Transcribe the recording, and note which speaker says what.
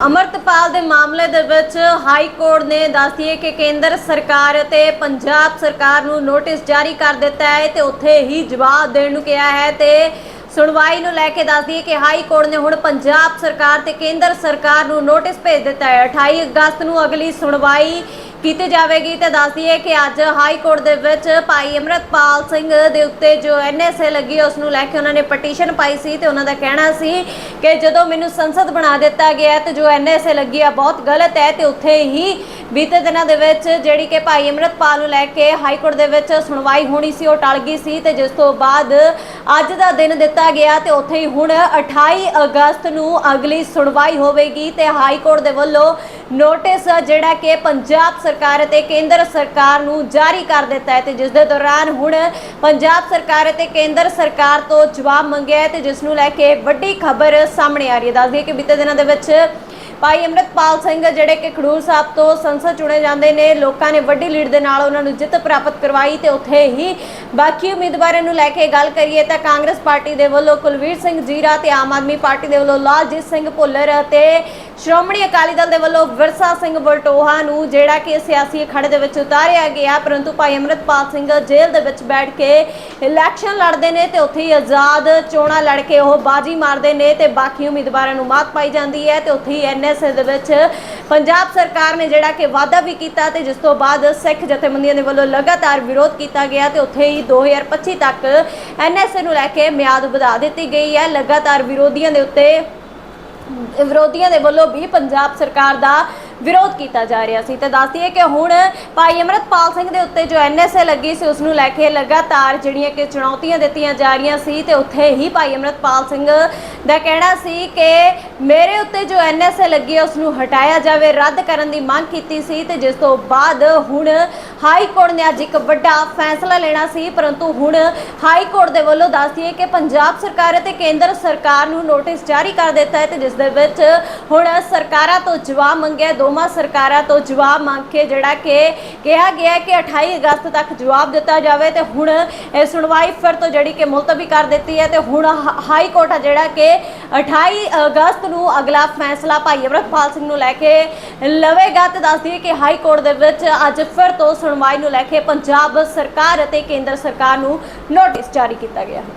Speaker 1: ਅਮਰਤਪਾਲ ਦੇ ਮਾਮਲੇ ਦੇ ਵਿੱਚ ਹਾਈ ਕੋਰਟ ਨੇ ਦੱਸਦੀ ਹੈ ਕਿ ਕੇਂਦਰ ਸਰਕਾਰ ਅਤੇ ਪੰਜਾਬ ਸਰਕਾਰ ਨੂੰ ਨੋਟਿਸ ਜਾਰੀ ਕਰ ਦਿੱਤਾ ਹੈ ਤੇ ਉੱਥੇ ਹੀ ਜਵਾਬ ਦੇਣ ਨੂੰ ਕਿਹਾ ਹੈ ਤੇ ਸੁਣਵਾਈ ਨੂੰ ਲੈ ਕੇ ਦੱਸਦੀ ਹੈ ਕਿ ਹਾਈ ਕੋਰਟ ਨੇ ਹੁਣ ਪੰਜਾਬ ਸਰਕਾਰ ਤੇ ਕੇਂਦਰ ਸਰਕਾਰ ਨੂੰ ਨੋਟਿਸ ਭੇਜ ਦਿੱਤਾ ਹੈ। 28 ਅਗਸਤ ਨੂੰ ਅਗਲੀ ਸੁਣਵਾਈ ਕੀਤੀ ਜਾਵੇਗੀ ਤੇ ਦੱਸਦੀ ਹੈ ਕਿ ਅੱਜ ਹਾਈ ਕੋਰਟ ਦੇ ਵਿੱਚ ਭਾਈ ਅਮਰਤਪਾਲ ਸਿੰਘ ਦੇ ਉੱਤੇ ਜੋ ਐਨਐਸਏ ਲੱਗੀ ਉਸ ਨੂੰ ਲੈ ਕੇ ਉਹਨਾਂ ਨੇ ਪਟੀਸ਼ਨ ਪਾਈ ਸੀ ਤੇ ਉਹਨਾਂ ਦਾ ਕਹਿਣਾ ਸੀ ਕਿ ਜਦੋਂ ਮੈਨੂੰ ਸੰਸਦ ਬਣਾ ਦਿੱਤਾ ਗਿਆ ਹੈ ਤੇ ਜੋ ਐਨਐਸਏ ਲੱਗੀ ਆ ਬਹੁਤ ਗਲਤ ਹੈ ਤੇ ਉੱਥੇ ਹੀ ਬੀਤੇ ਦਿਨਾਂ ਦੇ ਵਿੱਚ ਜਿਹੜੀ ਕਿ ਭਾਈ ਅਮਰਤਪਾਲ ਨੂੰ ਲੈ ਕੇ ਹਾਈ ਕੋਰਟ ਦੇ ਵਿੱਚ ਸੁਣਵਾਈ ਹੋਣੀ ਸੀ, ਉਹ ਟਲ ਗਈ ਸੀ ਤੇ ਜਿਸ ਤੋਂ ਬਾਅਦ ਅੱਜ ਦਾ ਦਿਨ ਦਿੱਤਾ ਗਿਆ ਤੇ ਉੱਥੇ ਹੀ ਹੁਣ 28 ਅਗਸਤ ਨੂੰ ਅਗਲੀ ਸੁਣਵਾਈ ਹੋਵੇਗੀ ਤੇ ਹਾਈ ਕੋਰਟ ਦੇ ਵੱਲੋਂ ਨੋਟਿਸ ਜਿਹੜਾ ਕਿ ਪੰਜਾਬ ਸਰਕਾਰ ਅਤੇ ਕੇਂਦਰ ਸਰਕਾਰ ਨੂੰ ਜਾਰੀ ਕਰ ਦਿੱਤਾ ਹੈ ਤੇ ਜਿਸ ਦੇ ਦੌਰਾਨ ਹੁਣ ਪੰਜਾਬ ਸਰਕਾਰ ਅਤੇ ਕੇਂਦਰ ਸਰਕਾਰ ਤੋਂ ਜਵਾਬ ਮੰਗਿਆ ਹੈ ਤੇ ਜਿਸ ਨੂੰ ਲੈ ਕੇ ਵੱਡੀ ਖਬਰ ਸਾਹਮਣੇ ਆ ਰਹੀ ਹੈ। ਦੱਸਦੀ ਹੈ ਕਿ ਬੀਤੇ ਦਿਨਾਂ ਦੇ ਵਿੱਚ ਭਾਈ ਅਮਰਤਪਾਲ ਸਿੰਘ, ਜਿਹੜੇ ਕਿ ਖਡੂਰ ਸਾਹਿਬ ਤੋਂ ਸੰਸਦ ਚੁਣੇ ਜਾਂਦੇ ਨੇ, ਲੋਕਾਂ ਨੇ ਵੱਡੀ ਲੀਡ ਦੇ ਨਾਲ ਉਹਨਾਂ ਨੂੰ ਜਿੱਤ ਪ੍ਰਾਪਤ ਕਰਵਾਈ ਤੇ ਉੱਥੇ ਹੀ ਬਾਕੀ ਉਮੀਦਵਾਰਾਂ ਨੂੰ ਲੈ ਕੇ ਗੱਲ ਕਰੀਏ ਤਾਂ ਕਾਂਗਰਸ ਪਾਰਟੀ ਦੇ ਵੱਲੋਂ ਕੁਲਵੀਰ ਸਿੰਘ ਜੀਰਾ ਤੇ ਆਮ ਆਦਮੀ ਪਾਰਟੀ ਦੇ ਵੱਲੋਂ ਲਾਲਜੀਤ ਸਿੰਘ ਭੁੱਲਰ ਅਤੇ ਸ਼੍ਰੋਮਣੀ ਅਕਾਲੀ ਦਲ ਦੇ ਵੱਲੋਂ ਵਿਰਸਾ ਸਿੰਘ ਬਲਟੋਹਾ ਨੂੰ ਜਿਹੜਾ ਕਿ ਸਿਆਸੀ ਅਖਾੜੇ ਦੇ ਵਿੱਚ ਉਤਾਰਿਆ ਗਿਆ। ਪਰੰਤੂ ਭਾਈ ਅਮਰਤਪਾਲ ਸਿੰਘ ਜੇਲ੍ਹ ਦੇ ਵਿੱਚ ਬੈਠ ਕੇ ਇਲੈਕਸ਼ਨ ਲੜਦੇ ਨੇ ਤੇ ਉੱਥੇ ਹੀ ਆਜ਼ਾਦ ਚੋਣਾਂ ਲੜ ਕੇ ਉਹ ਬਾਜੀ ਮਾਰਦੇ ਨੇ ਤੇ ਬਾਕੀ ਉਮੀਦਵਾਰਾਂ ਨੂੰ ਮਾਤ ਪਾਈ ਜਾਂਦੀ ਹੈ ਤੇ ਉੱਥੇ ਹੀ ਐਨਐਸਏ ਦੇ ਵਿੱਚ ਪੰਜਾਬ ਸਰਕਾਰ ਨੇ ਜਿਹੜਾ ਕਿ ਵਾਅਦਾ ਵੀ ਕੀਤਾ ਤੇ ਜਿਸ ਤੋਂ ਬਾਅਦ ਸਿੱਖ ਜਥੇਬੰਦੀਆਂ ਦੇ ਵੱਲੋਂ ਲਗਾਤਾਰ ਵਿਰੋਧ ਕੀਤਾ ਗਿਆ ਤੇ ਉੱਥੇ ਹੀ 2025 ਤੱਕ ਐਨਐਸਏ ਨੂੰ ਲੈ ਕੇ ਮਿਆਦ ਵਧਾ ਦਿੱਤੀ ਗਈ ਹੈ। ਲਗਾਤਾਰ ਵਿਰੋਧੀਆਂ ਦੇ ਉੱਤੇ, ਵਿਰੋਧੀਆਂ ਦੇ ਵੱਲੋਂ ਵੀ ਪੰਜਾਬ ਸਰਕਾਰ ਦਾ ਵਿਰੋਧ ਕੀਤਾ ਜਾ ਰਿਹਾ ਸੀ। ਤੇ ਦੱਸਦੀ ਹੈ ਕਿ ਹੁਣ ਭਾਈ ਅਮਰਤਪਾਲ ਸਿੰਘ ਦੇ ਉੱਤੇ ਜੋ ਐਨਐਸਏ ਲੱਗੀ ਸੀ ਉਸ ਨੂੰ ਲੈ ਕੇ ਲਗਾਤਾਰ ਜਿਹੜੀਆਂ ਕਿ ਚੁਣੌਤੀਆਂ ਦਿੱਤੀਆਂ ਜਾ ਰਹੀਆਂ ਸੀ, ਤੇ ਉੱਥੇ ਹੀ ਭਾਈ ਅਮਰਤਪਾਲ ਸਿੰਘ ਦਾ ਕਹਿਣਾ ਸੀ ਕਿ ਮੇਰੇ ਉੱਤੇ ਜੋ ਐਨਐਸਏ ਲੱਗੀ ਹੈ ਉਸ ਨੂੰ ਹਟਾਇਆ ਜਾਵੇ। ਰੱਦ ਕਰਨ ਦੀ ਮੰਗ ਕੀਤੀ ਸੀ ਤੇ ਜਿਸ ਤੋਂ ਬਾਅਦ ਹੁਣ ਹਾਈ ਕੋਰਟ ਨੇ ਅੱਜ ਇੱਕ ਵੱਡਾ ਫੈਸਲਾ ਲੈਣਾ ਸੀ। ਪਰੰਤੂ ਹੁਣ ਹਾਈ ਕੋਰਟ ਦੇ ਵੱਲੋਂ ਦੱਸਦੀ ਹੈ ਕਿ ਪੰਜਾਬ ਸਰਕਾਰ ਅਤੇ ਕੇਂਦਰ ਸਰਕਾਰ ਨੂੰ ਨੋਟਿਸ ਜਾਰੀ ਕਰ ਦਿੱਤਾ ਹੈ ਤੇ ਜਿਸ ਦੇ ਵਿੱਚ ਹੁਣ ਸਰਕਾਰਾਂ ਤੋਂ ਜਵਾਬ ਮੰਗਿਆ। ਦੋਵਾਂ ਸਰਕਾਰਾਂ ਤੋਂ ਜਵਾਬ ਮੰਗ ਕੇ ਜਿਹੜਾ ਕਿ ਕਿਹਾ ਗਿਆ ਕਿ 28 ਅਗਸਤ ਤੱਕ ਜਵਾਬ ਦਿੱਤਾ ਜਾਵੇ ਤੇ ਹੁਣ ਇਹ ਸੁਣਵਾਈ ਫਿਰ ਤੋਂ ਜਿਹੜੀ ਕਿ ਮੁਲਤਵੀ ਕਰ ਦਿੱਤੀ ਹੈ ਤੇ ਹੁਣ ਹਾਈ ਕੋਰਟ ਆ ਜਿਹੜਾ ਕਿ 28 ਅਗਸਤ ਨੂੰ ਅਗਲਾ ਫੈਸਲਾ ਭਾਈ ਅਮਰਪਾਲ ਸਿੰਘ ਨੂੰ ਲੈ ਕੇ ਲਵੇਗਾ ਤੇ ਦੱਸਦੀ ਹੈ ਕਿ ਹਾਈ ਕੋਰਟ ਦੇ ਵਿੱਚ ਅੱਜ ਫਿਰ ਤੋਂ ਸੁਣਵਾਈ ਨੂੰ ਲੈ ਕੇ ਪੰਜਾਬ ਸਰਕਾਰ ਅਤੇ ਕੇਂਦਰ ਸਰਕਾਰ ਨੂੰ ਨੋਟਿਸ ਜਾਰੀ ਕੀਤਾ ਗਿਆ। ਹੈ